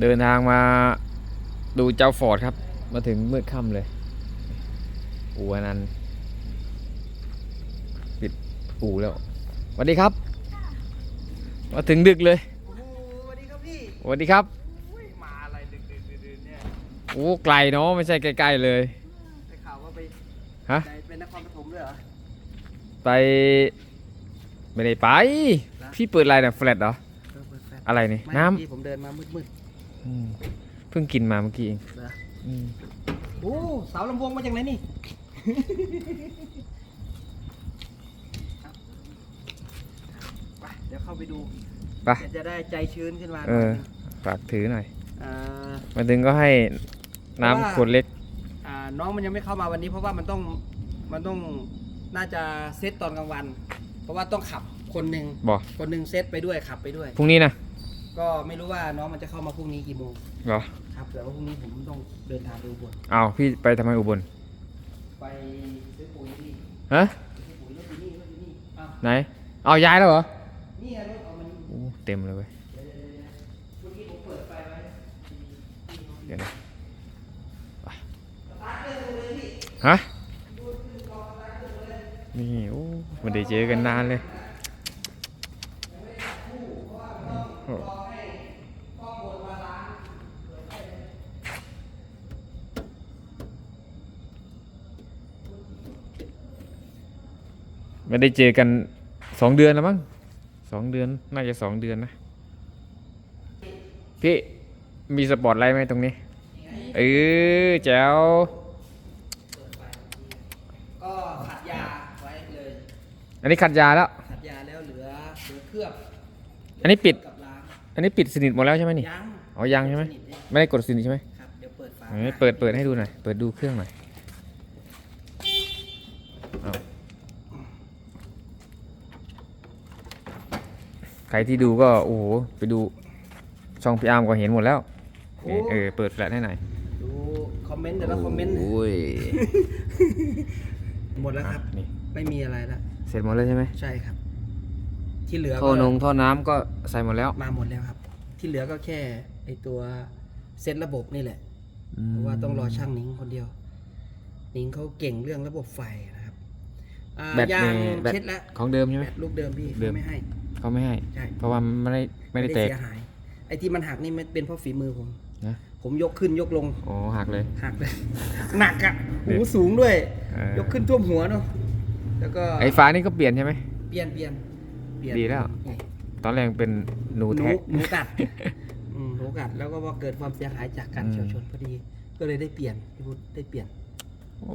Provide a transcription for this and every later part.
เดินทางมาดูเจ้าฟอร์ดครับ มาถึงมืดค่ำเลยอู่อันนั้นปิดอู่แล้วสวัสดีครับ มาถึงดึกเลยโอ้โหสวัสดีครับพี่สวัสดีครับอุ้ยมาอะไรดึกดึกดื่นดื่นเนี่ยโอ้ไกลเนาะไม่ใช่ใกล้ๆเลยได้ข่าวว่าไปฮะไปเป็นนครปฐมด้วยเหรอไปไม่ได้ไป พี่เปิดอะไรเนี่ยแฟลตเหรอเออเปิดแฟลชอะไรนี่ไม่น้พี่ผมเดินมามืดำ อืมเพิ่งกินมาเมื่อกี้เองๆเหรอ อืมโอ้สาวลำวงมาจากไหนนี่ครับไปเดี๋ยวเข้าไปดูไปเดี๋ยวจะได้ใจชื้นขึ้นมาเอหน่อยอหนึ่งฝากถือหน่อยอ่า มาถึงก็ให้น้ำเพราะว่าขวดเล็ก อ่าน้องมันยังไม่เข้ามาวันนี้เพราะว่ามันต้องมันต้องน่าจะเซตตอนกลางวัน เพราะว่าต้องขับคนหนึ่งบอกคนหนึ่งเซตไปด้วยขับไปด้วยพรุ่งนี้นะ ก็ไม่รู้ว่าน้องมันจะเข้ามาพรุ่งนี้กี่โมงเหรอครับแต่ว่าพรุ่งนี้ผมต้องเดินทางไปอุบลเอาพี่ไปทำไมอุบลไปซื้อปุ๋ยที่ฮะซื้อปุ๋ยรถอยู่นี่รถอยู่นี่อ้าวไหน เอาย้ายแล้วเหรอนี่ไงรถเอามันโอ้เต็มเลยเว้ยเดี๋ยวเดี๋ยวเดี๋ยวเมื่อกี้ผมเปิดไฟไว้เดี๋ยวนะสตาร์ทเครื่องเลยพี่ฮะนี่โอ้ไมันได้เจอกันนานเลยโไม่ได้เจอกันสองเดือนแล้วมั้งสองเดือนน่าจะสองเดือนนะพี่มีสปอร์ตไลท์ไหมตรงนี้เออแจ๋วก็ขัดยาไว้เลย อันนี้ขัดยาแล้ว ขัดยาแล้วเหลือเหลือเคลือบอันนี้ปิด กับล้างอันนี้ปิดสนิทหมดแล้วใช่ไหมนี่ยังอ๋อยังใช่ไหมสนิทเนี่ยไม่ได้กดสนิทใช่ไหมครับเดี๋ยวเปิดฝาเอ้ยเปิดเปิดให้ดูหน่อยเปิดดูเครื่องหน่อยเอา ใครที่ดูก็โอ้โหไปดูช่องพี่อาร์มก็เห็นหมดแล้วนี่เออเปิดแฟลชให้หน่อยดูคอมเมนต์แต่ละคอมเมนต์โอ้ยหมดแล้วครับอะนี่ไม่มีอะไรแล้วเสร็จหมดแล้วใช่ไหมใช่ครับ ที่เหลือท่อก็นงท่อน้ำก็ใส่หมดแล้วมาหมดแล้วครับ ที่เหลือก็แค่ไอตัวเซตระบบนี่แหละเพราะว่าต้องรอช่างนิ้งคนเดียว นิ้งเขาเก่งเรื่องระบบไฟนะครับอ่าแบตยาเนี่งยแบตเช็ดแล้วของเดิมใช่ไหแบมตลูกเดิมพี่เดิมเขาไม่ให้ เขาไม่ให้ ใช่เพราะว่ามันไม่ได้ไม่ได้แตกเสียหาย ไอที่มันหักนี่มันเป็นเพราะฝีมือผม นะผมยกขึ้นยกลงอ๋อหักเลย หักเลย หนักอะเนี่หูยสูงด้วย เออ ยกขึ้นท่วมหัวเนาะแล้วก็ไอ้ฟ้านี่ก็เปลี่ยนใช่ไหม เปลี่ยนเปลี่ยนเปลี่ยนดีแล้ว นี่ตอนแรกเป็นหนูหนูแท้หนูกัดอืมหนูกัดแล้วก็พอเกิดความเสียหายจากการอืม เฉียวชนพอดี ก็เลยได้เปลี่ยนพี่พุทธได้เปลี่ยน โอ้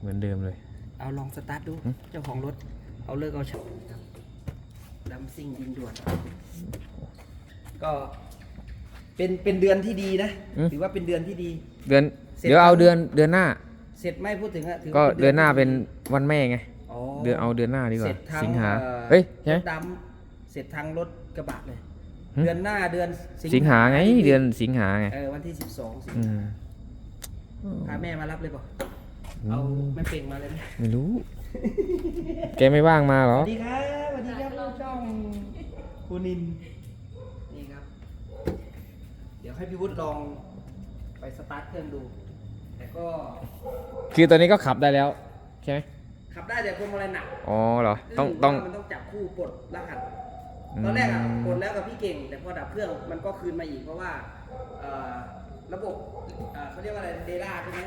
เหมือนเดิมเลย เอาลองสตาร์ทดูหึเจ้าของรถ เอาเลิกเอาชับครับ ดัมซิ่งยิงด่วน ก็เป็นเป็นเดือนที่ดีนะถือว่าเป็นเดือนที่ดี เดือนเสร็จ เดี๋ยวเอาแล้วเดือนเดือนหน้า เสร็จไม่พูดถึงอะถือก็ว่าเดือนหน้าเป็นที่ดีวันแม่ไงอ๋อเดือนเอาเดือนหน้าดีกเสว่าร็จทางสิงหาอ่อเฮ้ยใช่ไหรมถดำเสร็จทางรถกระบะเลย หึ เดือนหน้าเดือนสิงหาไงเดือนสิงหาไงเออวันที่สิบสองสิงอืหามพาแม่มารับเลยเปล่ะอืมเอาแม่เป่งมาเลยไหมไม่รู้ แกไม่ว่างมาเหรสอ วัสดีครับสวัสดีครับลูกช่อง คุณนินนี่ครับ เดี๋ยวให้พี่วุฒิลองไปสตาร์ทเครื่องดู แต่ก็คือตอนนี้ก็ขับได้แล้วใช่ไหมขับได้แต่พวงมาลัยหนักอ๋อเหรอ ต้องต้อง มันต้องจับคู่ปลดรหัส อืม ตอนแรกอะปลดแล้วกับพี่เก่ง แต่พอดับเครื่องมันก็คืนมาอีกเพราะว่าเอ่อระบบเอ่อเขาเรียกว่าอะไรเดล่าใช่ไหม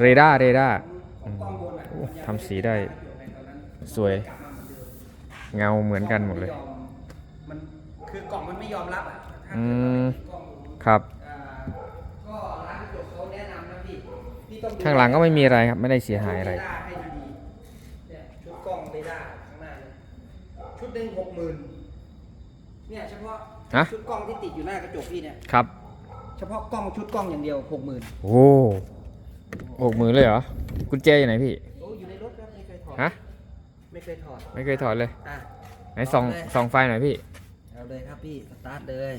เรดาร์เรดาร์ ของกล้องบนอะโอ้มันยังทำสีได้ม่ตอนนั้นสวย กลับมาเหมือนเดิมเงาเหมือนกันหมดเลย มันคือกล่องมันไม่ยอมรับอะถ้าอืเกิดเรามไม่ติดกล้องครับ อ่าก็ร้านกระจกเขาแนะนำนะพี่พี่ต้องดู ข้างหลังก็ไม่มีอะไรครับ ไม่ได้เสียหายอะไรเรดาร์ให้ดีๆเนี่ยชุดกล้องเรดาร์ข้างหน้าเนี่ยชุดหนึ่งหกหมื่นเนี่ยเฉพาะฮะ ชุดกล้องที่ติดอยู่หน้ากระจกพี่เนี่ยครับ เฉพาะกล้องชุดกล้องอย่างเดียวหกหมื่นโอ้หกหมือเลยเหรอ กุญแจอยู่ไหนพี่ โอ้อยู่ในรถครับไม่เคยถอดฮะ ไม่เคยถอดไม่เคยถอดเลย อะไหนส่องเอาเลยส่องไฟหน่อยพี่ เอาเลยครับพี่ สตาร์ทเลย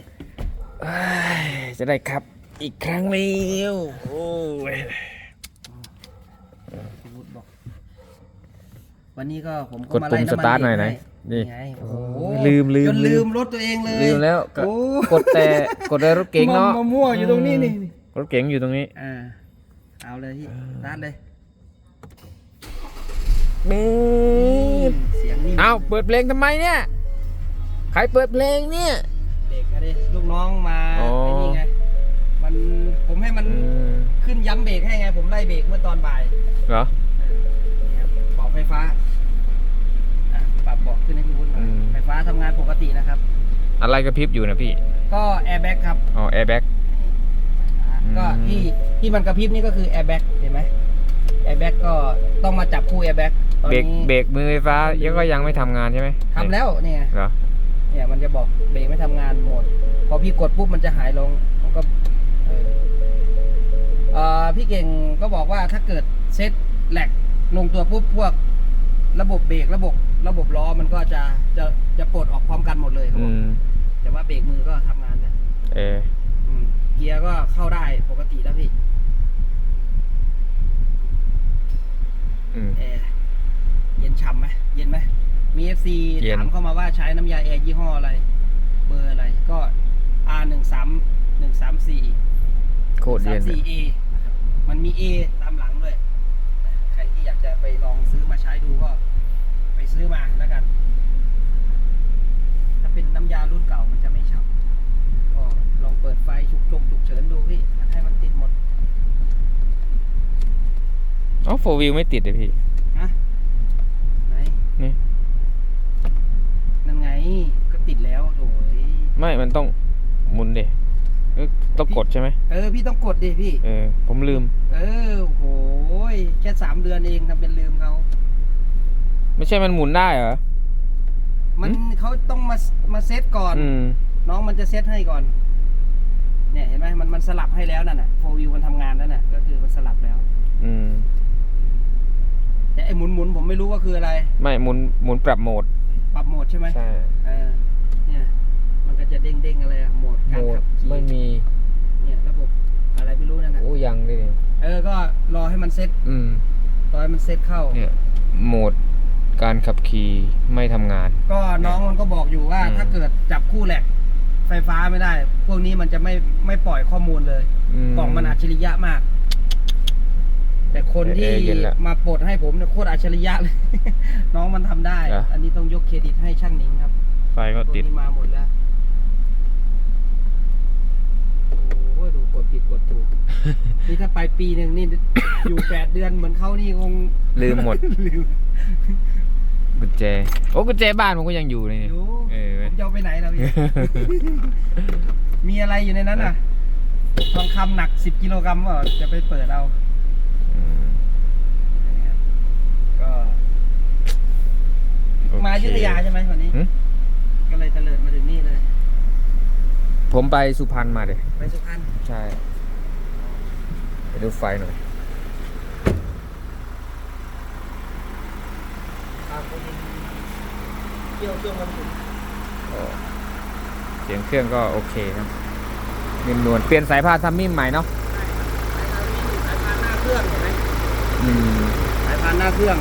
เอ้ยจะได้ขับ อีกครั้งแล้วโอ้ยพี่วุฒิบอก วันนี้ก็ผมกดปุ่มไล่ำสตาร์ทหน่อยไหนเบรกให้นี่ไงโอ้โหโอ้ยลืมลืมจนลืลืมมรถตัวเองเลยลืมแล้วก็โอ้กดแต่กดแต่รถเก๋งเนาะมมั่วอยู่ตรงนี้นี่รถเก๋งอยู่ตรงนี้อ่าเอาเลยพี่ร้านเลยนี่เสียงนี่เอาเปิดเพลงทำไมเนี่ย ใครเปิดเพลงเนี่ย เด็กอะดิลูกน้องมาอ๋อ ไอ้นี่ไงมันผมให้มันอืมขึ้นย้ำเบรกให้ไง ผมไล่เบรกเมื่อตอนบ่ายเหรอ นี่ครับเบาะไฟฟ้าอะปรับเบาะขึ้นให้พี่วุ้นหน่อยอืม ไฟฟ้าทำงานปกตินะครับ อะไรกระพริบอยู่นะพี่ ก็แอร์แบ็กครับอ๋อแอร์แบ็กอืม ก็ที่ที่มันกระพริบนี่ก็คือแอร์แบ็กเห็นไหมแอร์แบ็กก็ต้องมาจับคู่แอร์แบ็กตอนเบรกนี้เบรกมือไฟฟ้ายังก็ยังไม่ทำงานใช่ไหมทำแล้วเนี่ยเหรอ เนี่ยมันจะบอกเบรกไม่ทำงานหมด พอพี่กดปุ๊บมันจะหายลง มันก็เออเอ่อพี่เก่งก็บอกว่าถ้าเกิดเซ็ตแหลกลงตัวปุ๊บพวก ระบบเบรกระบบระบบล้อมันก็จะจะจะปลดออกพร้อมกันหมดเลยเขาอืบอกมแต่ว่าเบรกมือก็ทำงานแล้วเอออืมเกียร์ก็เข้าได้ปกติแล้วพี่อืมแอร์เย็นฉ่ำไหมเย็นไหม มีเอฟซีเย็น ถามเข้ามาว่าใช้น้ำยาแอร์ยี่ห้ออะไร เบอร์อะไรก็ R หนึ่งสามหนึ่งสามสี่โคตรเย็นสี่ A นะครับมันมี A ตามหลังด้วยใครที่อยากจะไปลองซื้อมาใช้ดูก็ไปซื้อมาแล้วกัน ถ้าเป็นน้ำยารุ่นเก่ามันจะไม่ฉ่ำก็ลองเปิดไฟฉุกจงฉุกเฉินดูพี่ให้มันติดหมดอ๋อโฟวิวไม่ติดเลยพี่ ฮะไหน นี่ นั่นไง ก็ติดแล้วโถยไม่มันต้องหมุนเดเอ้ยต้องกดใช่ไหมเออ พี่ต้องกดดิพี่ เออ ผมลืม เออโหยแค่สามเดือนเองทำเป็นลืมเขาไม่ใช่มันหมุนได้เหรอ มันหืมเขาต้องมามาเซตก่อน อืม น้องมันจะเซตให้ก่อน เนี่ยเห็นไหมมันมันสลับให้แล้วนั่นน่ะโฟวิวมันทำงานแล้วน่ะ ก็คือมันสลับแล้ว อืม แต่ไอ้หมุนหมุนๆผมไม่รู้ว่าคืออะไร ไม่หมุนหมุนปรับโหมดป รับโหมดใช่ไหมใช่เออเนี่ยมันก็จะเด้งเด้งๆอะไรอะโหมดโหการมดขับขี่ไม่มีเนี่ยระบบอะไรไม่รู้นั่นน่ะโอ้ยังเลยเออก็รอให้มันเซตอืมรอให้มันเซตเข้า เนี่ยโหมดการขับขี่ไม่ทำงาน ก็น้องมันก็บอกอยู่ว่า อืม ถ้าเกิดจับคู่แหลกไฟฟ้าไม่ได้ พวกนี้มันจะไม่ไม่ปล่อยข้อมูลเลย กล่องมันอัจฉริยะมาก แต่คนเอ่อที่เย็นละมาปลดให้ผมเนี่ยโคตรอัจฉริยะเลย น้องมันทำได้ เหรออันนี้ต้องยกเครดิตให้ช่างหนิงครับไฟก็ตัวติดนี้มาหมดแล้วโอ้ยดูกดผิดกดถูก นี่ถ้าไปปีหนึ่งนี่ อยู่แปดเดือนเหมือนเขานี่คงลืมหมด ลืมกุญแจ โอ้กุญแจบ้านผมก็ยังอยู่เลยนี่อยู่เออผมจะเอาไปไหนล่ะพี่ มีอะไรอยู่ในนั้นอะทองคำหนักสิบกิโลกรัมเปล่าจะไปเปิดเอา อืมก็โอเคมาอยุธยาใช่ไหมวันนี้หึก็เลยเตลิดมาถึงนี่เลย ผมไปสุพรรณมาเลยไปสุพรรณใช่ ไปดูไฟหน่อยพาคนเที่ยวช่วงวันหยุดเสียงเครื่องก็โอเคครับนิ่มนวลเปลี่ยนสายพานทำมิ่มใหม่เนาะสายพานหน้าเครื่องเห็นไหม อืมสายพานหน้าเครื่อง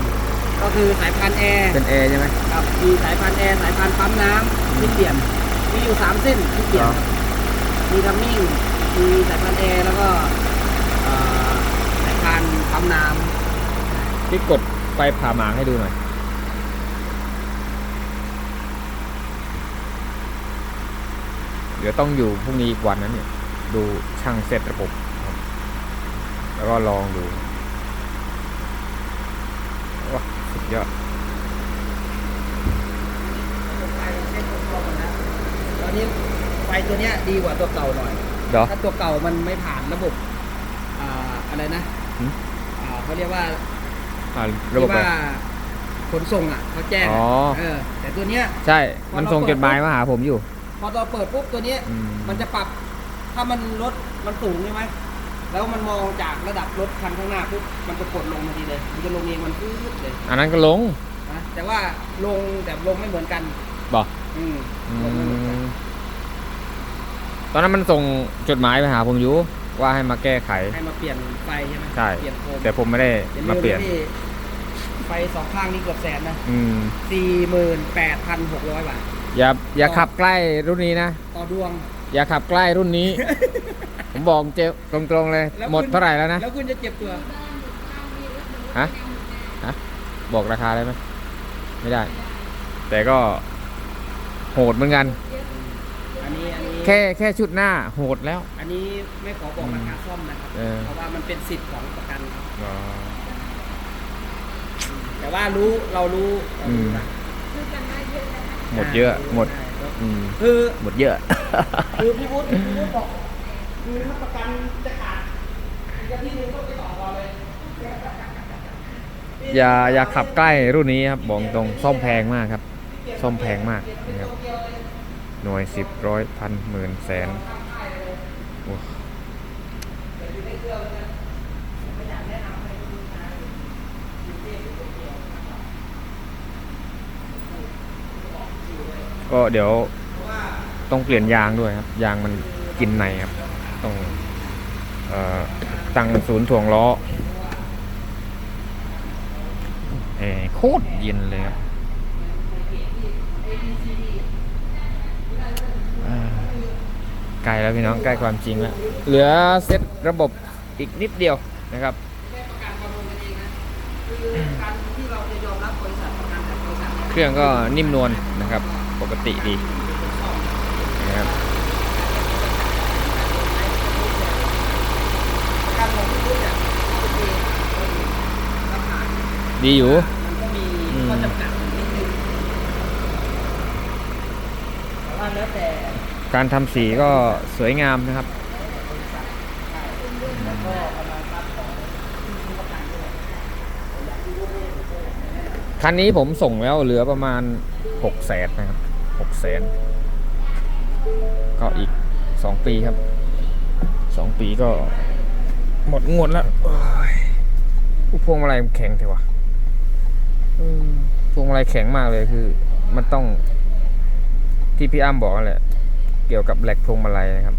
ก็คือสายพานแอร์เป็นแอร์ใช่ไหมครับมีสายพานแอร์สายพานปั๊มน้ำที่เปลี่ยนมีอยู่สามเส้นที่เปลี่ยนอ๋อมีดัมมิ่งมีสายพานแอร์แล้วก็เอ่อสายพานปั๊มน้พี่กดไฟผ่าหมางให้ดูหน่อยเดี๋ยวต้องอยู่พรุ่งนี้อีกวันนั้นเนี่ย ดูช่างเสร็จระบบครับแล้วก็ลองดูว้าสุด ยอดำไฟเส้นตัวก่อนนะตอนนี้ไฟตัวเนี้ยดีกว่าตัวเก่าหน่อยเดี๋ยวถ้าตัวเก่ามันไม่ผ่านระบบอ่าอะไรนะหืม อ่าเขาเรียกว่าอ่าระบบที่อะไร ว่าขนส่งอะเขาแจ้งอ๋อะอเออ แต่ตัวเนี้ย ใช่ มันส่งจดหมายมาหาผมอยู่พอเราเปิดปุ๊บตัวเนี้ย อืมมันจะปรับ ถ้ามันรถมันสูงใช่ไหม แล้วมันมองจากระดับรถคันข้างหน้าปุ๊บมันจะกดลงทันทีเลยมันจะลงเองมันพื้นเลยอันนั้นก็ลงนะแต่ว่าลงแต่ลงไม่เหมือนกันบอกอืมอืลงไม่เหมือนกันมตอนนั้นมันส่งจดหมายไปหาผมอยู่ว่าให้มาแก้ไข ให้มาเปลี่ยนไฟใช่ไหมใช่เปลี่ยนโคมแต่ผมไม่ได้อย่มาเปลี่ยนลืะพี่ไฟสองข้างนี่เกือบแสนนะอืมสี่หมื่นแปดพันหกร้อยบาทอย่าอย่าขับใกล้รุ่นนี้นะ ต่อดวง อย่าขับใกล้รุ่นนี้ ผมบอกเจตรงๆเลย แล้วหมดคุณเท่าไหร่แล้วนะ แล้วคุณจะเจ็บตัว ฮะ ฮะ บอกราคาได้ไหม ไม่ได้ แต่ก็โหดเหมือนกัน อันนี้อันนี้แค่แค่ชุดหน้าโหดแล้ว อันนี้ไม่ขอบอกราคาซ่อมนะครับ เออ เพราะว่ามันเป็นสิทธิ์ของประกันครับแต่ว่ารู้เรารู้เรารู้อืมนะหมดเยอะ หมด อืม คือ หมดเยอะ คือพี่วุฒิพี่วุฒิบอกคือถ้าประกันจะขาดอีกอาทิตย์หนึงก็ไปต่อราเลยอย่าอย่าขับใกล้รุ่นนี้ครับบอกตรงซ่อมแพงมากครับ ซ่อมแพงมากนะครับหน่วยสิบร้อยพันหมื่นแสนก็เดี๋ยว ต้องเปลี่ยนยางด้วยครับ ยางมันกินในครับ ต้องออตั้งศูนย์ถ่วงล้อแอร์โคตรเย็นเลยครับใกล้แล้วพี่น้องใกล้ความจริงแล้ว เหลือเซตระบบอีกนิดเดียวนะครับเราจะยอมรับบริษัทประกันจากบริษัทเครื่องก็นิ่มนวลนะครับ ปกติดี นะครับประกันของพี่วุฒิเนี่ยโอเคราคาดีอยู่มันก็มีอืมข้อจำกัดนิดนึงแต่ว่าแล้วแต่การทำสีก็สวยงามนะครับแล้วก็ประมาณครับของที่ซื้อประกันด้วยคันนี้ผมส่งแล้วเหลือประมาณ6 0แสนนะครับ6แสน ก็อีก 2 ปีครับ 2 ปีก็หมดงวดแล้วโอ้ยอุ๊ยพวงมาลัยแข็งเถอะวะอืมพวงมาลัยแข็งมากเลยคือ มันต้องที่พี่อ้ำบอกแหละเกี่ยวกับแหลกพวงมาลัยนะครับ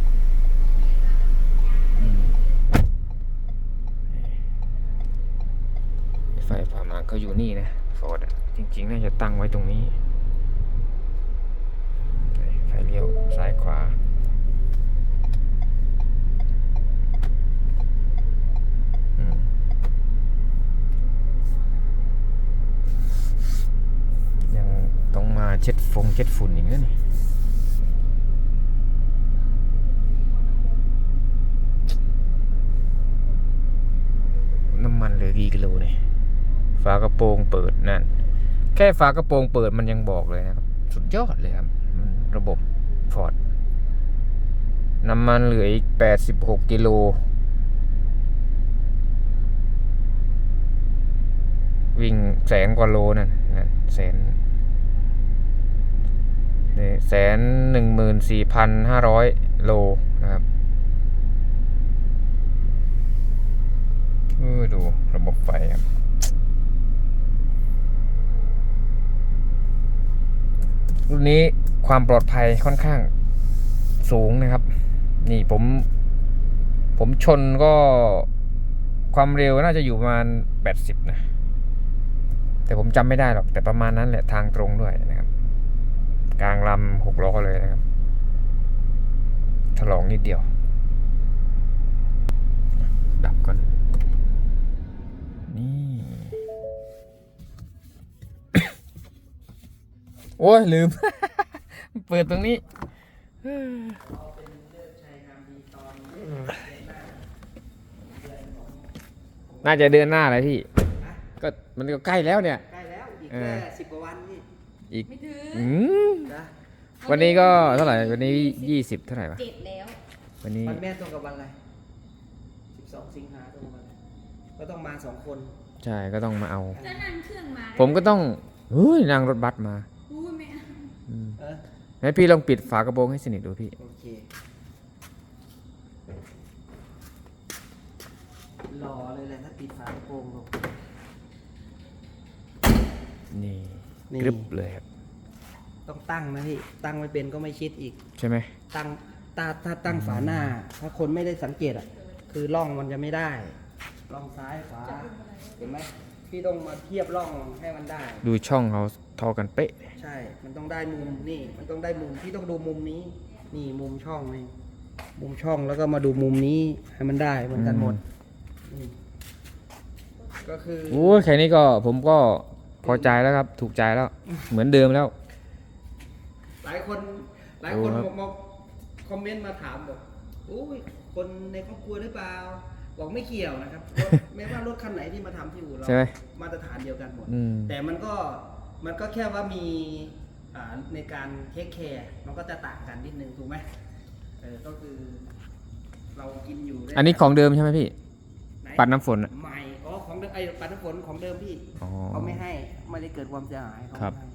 ไฟผ่ามาก็อยู่นี่นะฟอดจริงๆ น่าจะตั้งไว้ตรงนี้ เช็ดฟงเช็ดฝุ่นอีกนะนี่น้ำมันเหลือกี่กิโลเนี่ยฝากระโปรงเปิดนั่นแค่ฝากระโปรงเปิดมันยังบอกเลยนะครับ สุดยอดเลยครับมันระบบฟอร์ดน้ำมันเหลืออีก 86 กิโล วิ่งแสนกว่าโลนั่นนะแสน นี่แสนหนึ่งหมื่นสี่พันห้าร้อยโลนะครับเออดูระบบไฟครับรุ่นนี้ความปลอดภัยค่อนข้างสูงนะครับ นี่ผม ผมชนก็ความเร็วน่าจะอยู่ประมาณ 80 นะ แต่ผมจำไม่ได้หรอก แต่ประมาณนั้นแหละทางตรงด้วยนะครับ กลางลำหกล้อเลยนะครับถลองนิดเดียว ดับก่อน นี่ โอ้ย ลืม เปิดตรงนี้น่าจะเดือนหน้าเลยพี่ ก็มันก็ใกล้แล้วเนี่ย ใกล้แล้ว อีกเอแค่อสิบกว่าวันนี่ อีกไม่ถึงอืมนะวันนี้ก็เท่าไหร่ วันนี้ยี่สิบเท่าไหร่วะ เจ็ดแล้ว วันนี้วันแม่ตรงกับวันอะไรสิบสองสิงหาตรงกับวันอะไรก็ต้องมาสองคนใช่ก็ต้องมาเอา ก็นั่งเครื่องมาผมก็ต้องเฮ้ยนั่งรถบัสมาอู้ยไม่เอาอืมเออให้พี่ลองปิดฝากระโปรงให้สนิทดูพี่ โอเครอเลยแหละถ้าปิดฝากระโปรงลงนี่ นี่กรึบเลยครับต้องตั้งนะพี่ตั้งไม่เป็นก็ไม่ชิดอีก ใช่ไหมตั้งตาถ้าตั้งฝาหน้า ถ้าคนไม่ได้สังเกตอะ คือร่องมันจะไม่ได้ร่องซ้ายขวาเห็นไหมพี่ต้องมาเทียบร่องให้มันได้ ดูช่องเขาเท่ากันเป๊ะ ใช่ มันต้องได้มุมนี่ มันต้องได้มุมพี่ต้องดูมุมนี้ นี่มุมช่องนี่มุมช่องแล้วก็มาดูมุมนี้ให้มันได้เหมือนกันหมดนี่ก็คือ โอ้ยแค่นี้ก็ผมก็ พอใจแล้วครับ ถูกใจแล้ว เหมือนเดิมแล้ว หลายคนหลายคนโอ้ครับบอกมาคอมเมนต์มาถามบอกอุ้ยคนในครอบครัวหรือเปล่า บอกไม่เกี่ยวนะครับรถ ไม่ว่ารถคันไหนที่มาทำที่อู่เราใช่ไหมมาตรฐานเดียวกันหมด อืม แต่มันก็มันก็แค่ว่ามีอ่าในการเทคแคร์มันก็จะต่างกันนิดนึงถูกไหมเออก็คือ เรากินอยู่ด้วยอันนี้ของเดิมใช่ไหมพี่ ไหนปัดน้ำฝนอะ ใหม่อ๋อของ เดิมไอ้ปัดน้ำฝนของเดิมพี่อ๋อ เขาไม่ให้ไม่ได้เกิดความเสียหายเขาครับ ไม่ให้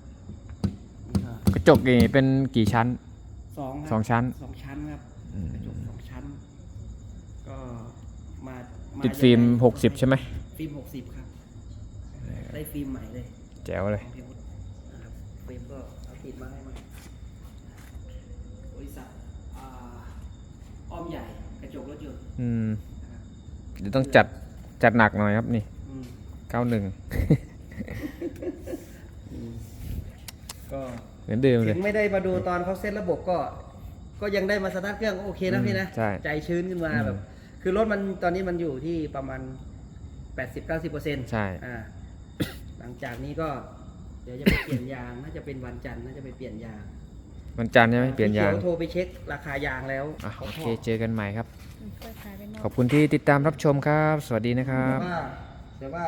นี่ก็กระจกนี่เป็นกี่ชั้น สองครับสองชั้น สองชั้นครับอืมกระจกสองชั้น ก็มามาติดฟิล์ม ยังไงหกสิบใช่ไหมฟิล์มหกสิบครับ ได้ฟิล์มใหม่เลยแจ๋วเลย ของพี่วุฒินะครับฟิล์มก็เอาติดมาให้ใหม่บริษัทอ่าอ้อมใหญ่กระจกรถยนต์อืมนะครับ เดี๋ยวต้องจัดจัดหนักหน่อยครับนี่อืมเก้าหนึ่งก็เหมือนเดิมเลถึย งไม่ได้มาดูตอนเขาเซตระบบก็ ก็ยังได้มาสตาร์ทเครื่องก็โอเคนะอืมพี่นะ ใช่ใจชื้นขึ้นมาอืมแบบ คือรถมันตอนนี้มันอยู่ที่ประมาณ 80-90%เปอร์เซ็นต์ใช่ อ่า หลังจากนี้ก็ เดี๋ยวจะไปเปลี่ยนยาง น่าจะเป็นวันจันทร์น่าจะไปเปลี่ยนยางวันจันทร์ใช่ไหมเปลี่ยนยางพี่ขีวโทรไปเช็คราคายางแล้วอะขาโอเคชบเจอกันใหม่ครับเปิดขายไปนอกขอบคุณที่ติดตามรับชมครับ สวัสดีนะครับ แต่ว่าแต่ว่า